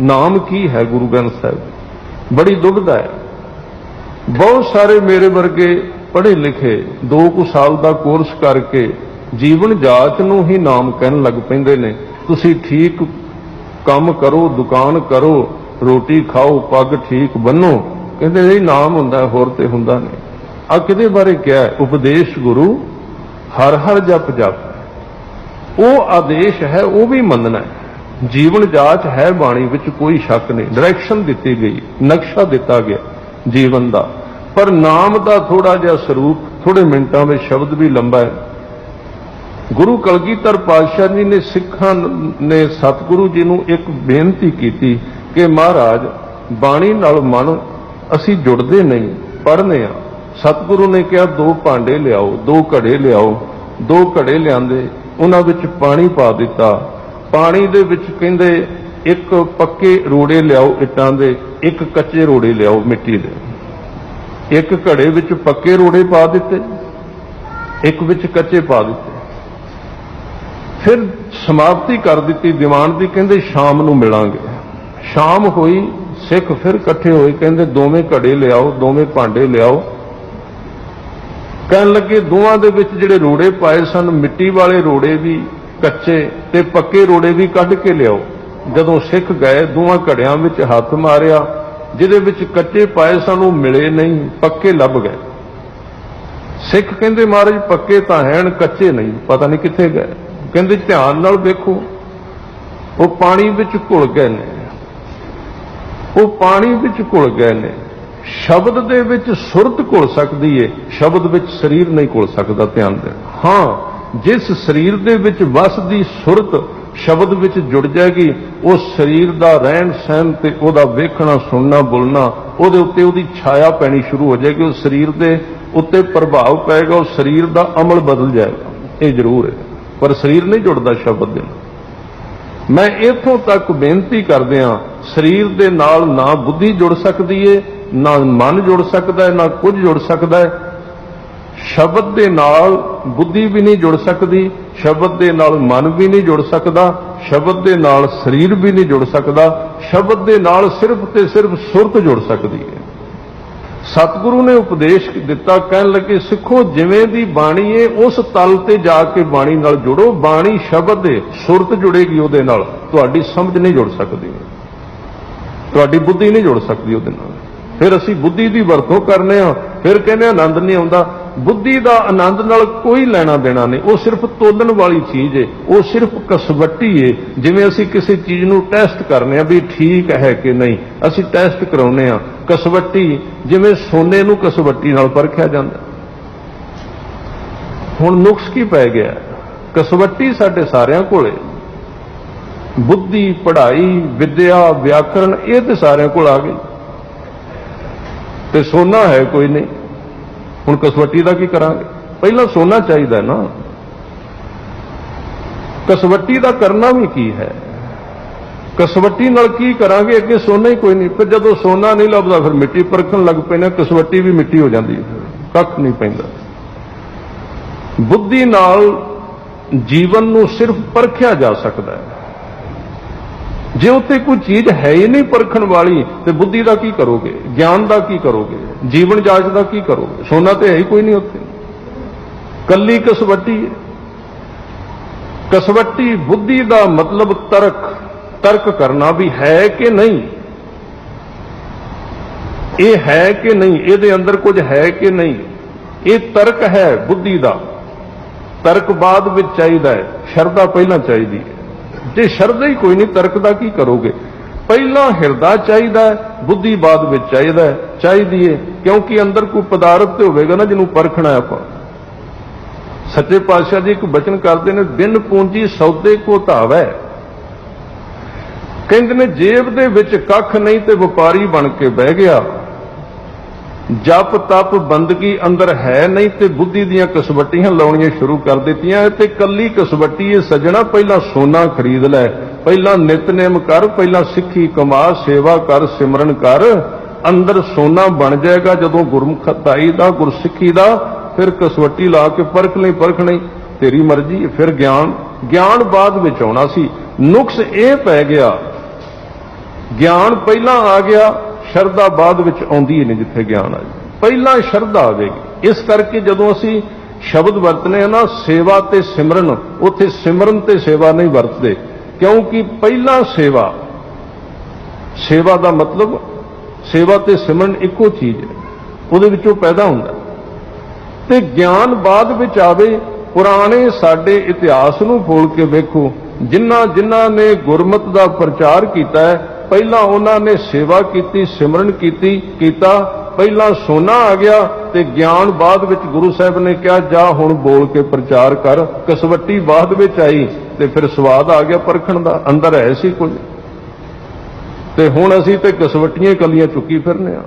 ਨਾਮ ਕੀ ਹੈ ਗੁਰੂ ਗ੍ਰੰਥ ਸਾਹਿਬ? ਬੜੀ ਦੁਬਿਧਾ ਹੈ। ਬਹੁਤ ਸਾਰੇ ਮੇਰੇ ਵਰਗੇ ਪੜ੍ਹੇ ਲਿਖੇ 2 ਕੁ ਸਾਲ ਦਾ ਕੋਰਸ ਕਰਕੇ ਜੀਵਨ ਜਾਚ ਨੂੰ ਹੀ ਨਾਮ ਕਹਿਣ ਲੱਗ ਪੈਂਦੇ ਨੇ। ਤੁਸੀਂ ਠੀਕ ਕੰਮ ਕਰੋ, ਦੁਕਾਨ ਕਰੋ, ਰੋਟੀ ਖਾਓ, ਪੱਗ ਠੀਕ ਬੰਨੋ, ਕਹਿੰਦੇ ਇਹ ਨਾਮ ਹੁੰਦਾ, ਹੋਰ ਤੇ ਹੁੰਦਾ ਨਹੀਂ। ਆ ਕਿਹਦੇ ਬਾਰੇ ਕਿਹਾ ਉਪਦੇਸ਼ ਗੁਰੂ ਹਰ ਹਰ ਜਪ ਜਪ। ਉਹ ਆਦੇਸ਼ ਹੈ, ਉਹ ਵੀ ਮੰਨਣਾ ਹੈ। ਜੀਵਨ ਜਾਚ ਹੈ ਬਾਣੀ ਵਿੱਚ ਕੋਈ ਸ਼ੱਕ ਨਹੀਂ। ਡਾਇਰੈਕਸ਼ਨ ਦਿੱਤੀ ਗਈ, ਨਕਸ਼ਾ ਦਿੱਤਾ ਗਿਆ ਜੀਵਨ ਦਾ। ਪਰ ਨਾਮ ਦਾ ਥੋੜਾ ਜਿਹਾ ਸਰੂਪ ਥੋੜੇ ਮਿੰਟਾਂ ਵਿੱਚ ਸ਼ਬਦ ਵੀ ਲੰਬਾ ਹੈ। ਗੁਰੂ ਕਲਗੀਧਰ ਪਾਤਸ਼ਾਹ ਜੀ ਨੇ ਸਿੱਖਾਂ ਨੇ ਸਤਿਗੁਰੂ ਜੀ ਨੂੰ ਇੱਕ ਬੇਨਤੀ ਕੀਤੀ ਕਿ ਮਹਾਰਾਜ, ਬਾਣੀ ਨਾਲ ਮਨ ਅਸੀਂ ਜੁੜਦੇ ਨਹੀਂ ਪੜ੍ਹਨੇ ਆ ਸਤਿਗੁਰੂ ਨੇ ਕਿਹਾ, ਦੋ ਭਾਂਡੇ ਲਿਆਓ, ਦੋ ਘੜੇ ਲਿਆਓ, ਦੋ ਘੜੇ ਲਿਆਂਦੇ, ਉਹਨਾਂ ਵਿੱਚ ਪਾਣੀ ਪਾ ਦਿੱਤਾ। ਪਾਣੀ ਦੇ ਵਿੱਚ ਕਹਿੰਦੇ ਇੱਕ ਪੱਕੇ ਰੋੜੇ ਲਿਆਓ ਇੱਟਾਂ ਦੇ, ਇੱਕ ਕੱਚੇ ਰੋੜੇ ਲਿਆਓ ਮਿੱਟੀ ਦੇ। ਇੱਕ ਘੜੇ ਵਿੱਚ ਪੱਕੇ ਰੋੜੇ ਪਾ ਦਿੱਤੇ, ਇੱਕ ਵਿੱਚ ਕੱਚੇ ਪਾ ਦਿੱਤੇ। ਫਿਰ ਸਮਾਪਤੀ ਕਰ ਦਿੱਤੀ ਦੀਵਾਨ ਦੀ, ਕਹਿੰਦੇ ਸ਼ਾਮ ਨੂੰ ਮਿਲਾਂਗੇ। ਸ਼ਾਮ ਹੋਈ, ਸਿੱਖ ਫਿਰ ਇਕੱਠੇ ਹੋਏ, ਕਹਿੰਦੇ ਦੋਵੇਂ ਘੜੇ ਲਿਆਓ, ਦੋਵੇਂ ਭਾਂਡੇ ਲਿਆਓ। ਕਹਿਣ ਲੱਗੇ ਦੋਵਾਂ ਦੇ ਵਿੱਚ ਜਿਹੜੇ ਰੋੜੇ ਪਾਏ ਸਨ, ਮਿੱਟੀ ਵਾਲੇ ਰੋੜੇ ਵੀ ਕੱਚੇ ਤੇ ਪੱਕੇ ਰੋੜੇ ਵੀ ਕੱਢ ਕੇ ਲਿਆਓ। ਜਦੋਂ ਸਿੱਖ ਗਏ, ਦੋਵਾਂ ਘੜਿਆਂ ਵਿੱਚ ਹੱਥ ਮਾਰਿਆ, ਜਿਹਦੇ ਵਿੱਚ ਕੱਚੇ ਪਾਏ ਸਾਨੂੰ ਮਿਲੇ ਨਹੀਂ, ਪੱਕੇ ਲੱਭ ਗਏ। ਸਿੱਖ ਕਹਿੰਦੇ, ਮਹਾਰਾਜ, ਪੱਕੇ ਤਾਂ ਹੈਣ, ਕੱਚੇ ਨਹੀਂ, ਪਤਾ ਨਹੀਂ ਕਿੱਥੇ ਗਏ। ਕਹਿੰਦੇ, ਧਿਆਨ ਨਾਲ ਵੇਖੋ, ਉਹ ਪਾਣੀ ਵਿੱਚ ਘੁਲ ਗਏ ਨੇ। ਉਹ ਪਾਣੀ ਵਿੱਚ ਘੁਲ ਗਏ ਨੇ। ਸ਼ਬਦ ਦੇ ਵਿੱਚ ਸੁਰਤ ਘੁਲ ਸਕਦੀ ਏ, ਸ਼ਬਦ ਵਿੱਚ ਸਰੀਰ ਨਹੀਂ ਘੁਲ ਸਕਦਾ ਧਿਆਨ ਦੇ। ਹਾਂ ਜਿਸ ਸਰੀਰ ਦੇ ਵਿੱਚ ਵਸਦੀ ਸੁਰਤ ਸ਼ਬਦ ਵਿੱਚ ਜੁੜ ਜਾਏਗੀ, ਉਹ ਸਰੀਰ ਦਾ ਰਹਿਣ ਸਹਿਣ ਤੇ ਉਹਦਾ ਵੇਖਣਾ, ਸੁਣਨਾ, ਬੋਲਣਾ, ਉਹਦੇ ਉੱਤੇ ਉਹਦੀ ਛਾਇਆ ਪੈਣੀ ਸ਼ੁਰੂ ਹੋ ਜਾਏਗੀ, ਉਹ ਸਰੀਰ ਦੇ ਉੱਤੇ ਪ੍ਰਭਾਵ ਪਏਗਾ, ਉਹ ਸਰੀਰ ਦਾ ਅਮਲ ਬਦਲ ਜਾਏਗਾ। ਇਹ ਜ਼ਰੂਰ ਹੈ। ਪਰ ਸਰੀਰ ਨਹੀਂ ਜੁੜਦਾ ਸ਼ਬਦ ਦੇ ਨਾਲ। ਮੈਂ ਇਥੋਂ ਤੱਕ ਬੇਨਤੀ ਕਰਦਿਆਂ ਸਰੀਰ ਦੇ ਨਾਲ ਨਾ ਬੁੱਧੀ ਜੁੜ ਸਕਦੀ ਏ, ਨਾ ਮਨ ਜੁੜ ਸਕਦਾ ਹੈ ਨਾ ਕੁਝ ਜੁੜ ਸਕਦਾ ਹੈ ਸ਼ਬਦ ਦੇ ਨਾਲ ਬੁੱਧੀ ਵੀ ਨਹੀਂ ਜੁੜ ਸਕਦੀ, ਸ਼ਬਦ ਦੇ ਨਾਲ ਮਨ ਵੀ ਨਹੀਂ ਜੁੜ ਸਕਦਾ, ਸ਼ਬਦ ਦੇ ਨਾਲ ਸਰੀਰ ਵੀ ਨਹੀਂ ਜੁੜ ਸਕਦਾ, ਸ਼ਬਦ ਦੇ ਨਾਲ ਸਿਰਫ ਤੇ ਸਿਰਫ ਸੁਰਤ ਜੁੜ ਸਕਦੀ ਹੈ। ਸਤਿਗੁਰੂ ਨੇ ਉਪਦੇਸ਼ ਦਿੱਤਾ, ਕਹਿਣ ਲੱਗੇ, ਸਿੱਖੋ, ਜਿਵੇਂ ਦੀ ਬਾਣੀ ਏ, ਉਸ ਤਲ ਤੇ ਜਾ ਕੇ ਬਾਣੀ ਨਾਲ ਜੁੜੋ, ਬਾਣੀ ਸ਼ਬਦ ਦੇ ਸੁਰਤ ਜੁੜੇਗੀ ਉਹਦੇ ਨਾਲ, ਤੁਹਾਡੀ ਸਮਝ ਨਹੀਂ ਜੁੜ ਸਕਦੀ। ਤੁਹਾਡੀ ਬੁੱਧੀ ਨਹੀਂ ਜੁੜ ਸਕਦੀ ਉਹਦੇ ਨਾਲ। ਫਿਰ ਅਸੀਂ ਬੁੱਧੀ ਦੀ ਵਰਤੋਂ ਕਰਨੇ ਆ, ਫਿਰ ਕਹਿੰਦੇ ਆਨੰਦ ਨਹੀਂ ਆਉਂਦਾ। ਬੁੱਧੀ ਦਾ ਆਨੰਦ ਨਾਲ ਕੋਈ ਲੈਣਾ ਦੇਣਾ ਨਹੀਂ। ਉਹ ਸਿਰਫ ਤੋਲਣ ਵਾਲੀ ਚੀਜ਼ ਏ। ਉਹ ਸਿਰਫ ਕਸਵੱਟੀ ਏ। ਜਿਵੇਂ ਅਸੀਂ ਕਿਸੇ ਚੀਜ਼ ਨੂੰ ਟੈਸਟ ਕਰਨੇ ਆ ਵੀ ਠੀਕ ਹੈ ਕਿ ਨਹੀਂ। ਅਸੀਂ ਟੈਸਟ ਕਰਾਉਨੇ ਆ ਕਸਵੱਟੀ, ਜਿਵੇਂ ਸੋਨੇ ਨੂੰ ਕਸਵੱਟੀ ਨਾਲ ਪਰਖਿਆ ਜਾਂਦਾ। ਹੁਣ ਨੁਕਸ ਕੀ ਪੈ ਗਿਆ? ਕਸਵੱਟੀ ਸਾਡੇ ਸਾਰਿਆਂ ਕੋਲੇ ਬੁੱਧੀ, ਪੜ੍ਹਾਈ, ਵਿਦਿਆ, ਵਿਆਕਰਣ, ਇਹ ਤੇ ਸਾਰਿਆਂ ਕੋਲ ਆ ਗਈ। ਤੇ ਸੋਨਾ ਹੈ ਕੋਈ ਨਹੀਂ। ਹੁਣ ਕਸਵੱਟੀ ਦਾ ਕੀ ਕਰਾਂਗੇ? ਪਹਿਲਾਂ ਸੋਨਾ ਚਾਹੀਦਾ ਨਾ। ਕਸਵੱਟੀ ਦਾ ਕਰਨਾ ਵੀ ਕੀ ਹੈ? ਕਸਵੱਟੀ ਨਾਲ ਕੀ ਕਰਾਂਗੇ? ਅੱਗੇ ਸੋਨਾ ਹੀ ਕੋਈ ਨਹੀਂ। ਫਿਰ ਜਦੋਂ ਸੋਨਾ ਨਹੀਂ ਲੱਭਦਾ, ਫਿਰ ਮਿੱਟੀ ਪਰਖਣ ਲੱਗ ਪੈਣਾ ਕਸਵੱਟੀ ਵੀ ਮਿੱਟੀ ਹੋ ਜਾਂਦੀ ਹੈ। ਫਿਰ ਕੱਖ ਨਹੀਂ ਪੈਂਦਾ। ਬੁੱਧੀ ਨਾਲ ਜੀਵਨ ਨੂੰ ਸਿਰਫ ਪਰਖਿਆ ਜਾ ਸਕਦਾ ਹੈ। ਜੇ ਉੱਤੇ ਕੋਈ ਚੀਜ਼ ਹੈ ਹੀ ਨਹੀਂ ਪਰਖਣ ਵਾਲੀ, ਤੇ ਬੁੱਧੀ ਦਾ ਕੀ ਕਰੋਗੇ? ਗਿਆਨ ਦਾ ਕੀ ਕਰੋਗੇ? ਜੀਵਨ ਜਾਚ ਦਾ ਕੀ ਕਰੋਗੇ? ਸੋਨਾ ਤੇ ਹੈ ਹੀ ਕੋਈ ਨਹੀਂ ਉੱਥੇ। ਕੱਲੀ ਕਸਵੱਟੀ ਹੈ। ਕਸਵੱਟੀ ਬੁੱਧੀ ਦਾ ਮਤਲਬ ਤਰਕ ਤਰਕ ਕਰਨਾ ਵੀ ਹੈ ਕਿ ਨਹੀਂ? ਇਹ ਹੈ ਕਿ ਨਹੀਂ? ਇਹਦੇ ਅੰਦਰ ਕੁਝ ਹੈ ਕਿ ਨਹੀਂ? ਇਹ ਤਰਕ ਹੈ ਬੁੱਧੀ ਦਾ। ਤਰਕ ਬਾਅਦ ਵਿੱਚ ਚਾਹੀਦਾ ਹੈ। ਸ਼ਰਧਾ ਪਹਿਲਾਂ ਚਾਹੀਦੀ ਹੈ। ਜੇ ਸ਼ਰਧਾ ਹੀ ਕੋਈ ਨਹੀਂ, ਤਰਕ ਦਾ ਕੀ ਕਰੋਗੇ? ਪਹਿਲਾਂ ਹਿਰਦਾ ਚਾਹੀਦਾ ਹੈ, ਬੁੱਧੀ ਬਾਅਦ ਵਿੱਚ ਚਾਹੀਦਾ ਚਾਹੀਦੀ ਹੈ ਕਿਉਂਕਿ ਅੰਦਰ ਕੋਈ ਪਦਾਰਥ ਤੇ ਹੋਵੇਗਾ ਨਾ ਜਿਹਨੂੰ ਪਰਖਣਾ ਆਪਾਂ। ਸੱਚੇ ਪਾਤਸ਼ਾਹ ਜੀ ਇੱਕ ਬਚਨ ਕਰਦੇ ਨੇ, ਬਿਨ ਪੂੰਜੀ ਸੌਦੇ ਕੋ ਧਾਵੈ। ਕਹਿੰਦੇ ਨੇ, ਜੇਬ ਦੇ ਵਿੱਚ ਕੱਖ ਨਹੀਂ ਤੇ ਵਪਾਰੀ ਬਣ ਕੇ ਬਹਿ ਗਿਆ। ਜਪ ਤਪ ਬੰਦਗੀ ਅੰਦਰ ਹੈ ਨਹੀਂ ਤੇ ਬੁੱਧੀ ਦੀਆਂ ਕਸਵੱਟੀਆਂ ਲਾਉਣੀਆਂ ਸ਼ੁਰੂ ਕਰ ਦਿੱਤੀਆਂ ਤੇ ਕੱਲੀ ਕਸਵੱਟੀ ਇਹ ਸਜਣਾ ਪਹਿਲਾਂ ਸੋਨਾ ਖਰੀਦ ਲੈ, ਪਹਿਲਾਂ ਨਿਤਨੇਮ ਕਰ, ਪਹਿਲਾਂ ਸਿੱਖੀ ਕਮਾ, ਸੇਵਾ ਕਰ, ਸਿਮਰਨ ਕਰ, ਅੰਦਰ ਸੋਨਾ ਬਣ ਜਾਏਗਾ ਜਦੋਂ ਗੁਰਮੁਖਤਾਈ ਦਾ, ਗੁਰਸਿੱਖੀ ਦਾ ਫਿਰ ਕਸਵੱਟੀ ਲਾ ਕੇ ਪਰਖ ਲਈ ਪਰਖ ਨਹੀਂ, ਤੇਰੀ ਮਰਜ਼ੀ, ਫਿਰ ਗਿਆਨ ਗਿਆਨ ਬਾਅਦ ਵਿੱਚ ਆਉਣਾ ਸੀ। ਨੁਕਸ ਇਹ ਪੈ ਗਿਆ, ਗਿਆਨ ਪਹਿਲਾਂ ਆ ਗਿਆ ਸ਼ਰਧਾ ਬਾਅਦ ਵਿੱਚ ਆਉਂਦੀ ਹੀ ਨਹੀਂ ਜਿੱਥੇ ਗਿਆਨ ਆ ਜਾਏ ਪਹਿਲਾਂ ਸ਼ਰਧਾ ਆਵੇਗੀ ਇਸ ਕਰਕੇ ਜਦੋਂ ਅਸੀਂ ਸ਼ਬਦ ਵਰਤਨੇ ਆ ਨਾ, ਸੇਵਾ ਤੇ ਸਿਮਰਨ, ਉੱਥੇ ਸਿਮਰਨ ਤੇ ਸੇਵਾ ਨਹੀਂ ਵਰਤਦੇ। ਕਿਉਂਕਿ ਪਹਿਲਾਂ ਸੇਵਾ ਸੇਵਾ ਦਾ ਮਤਲਬ ਸੇਵਾ ਤੇ ਸਿਮਰਨ ਇੱਕੋ ਚੀਜ਼ ਹੈ। ਉਹਦੇ ਵਿੱਚੋਂ ਪੈਦਾ ਹੁੰਦਾ ਤੇ ਗਿਆਨ ਬਾਅਦ ਵਿੱਚ ਆਵੇ, ਪੁਰਾਣੇ ਸਾਡੇ ਇਤਿਹਾਸ ਨੂੰ ਫੋਲ ਕੇ ਵੇਖੋ ਜਿਨ੍ਹਾਂ ਜਿਨ੍ਹਾਂ ਨੇ ਗੁਰਮਤ ਦਾ ਪ੍ਰਚਾਰ ਕੀਤਾ ਹੈ ਪਹਿਲਾਂ ਉਹਨਾਂ ਨੇ ਸੇਵਾ ਕੀਤੀ, ਸਿਮਰਨ ਕੀਤੀ, ਕੀਤਾ। ਪਹਿਲਾਂ ਸੋਨਾ ਆ ਗਿਆ ਤੇ ਗਿਆਨ ਬਾਅਦ ਵਿੱਚ ਗੁਰੂ ਸਾਹਿਬ ਨੇ ਕਿਹਾ, ਜਾ ਹੁਣ ਬੋਲ ਕੇ ਪ੍ਰਚਾਰ ਕਰ। ਕਸਵੱਟੀ ਬਾਅਦ ਵਿੱਚ ਆਈ ਤੇ ਫਿਰ ਸਵਾਦ ਆ ਗਿਆ ਪਰਖਣ ਦਾ, ਅੰਦਰ ਹੈ ਸੀ ਕੁਝ ਤੇ ਹੁਣ ਅਸੀਂ ਤੇ ਕਸਵੱਟੀਆਂ ਕਲੀਆਂ ਚੁੱਕੀ ਫਿਰਨੇ ਆ।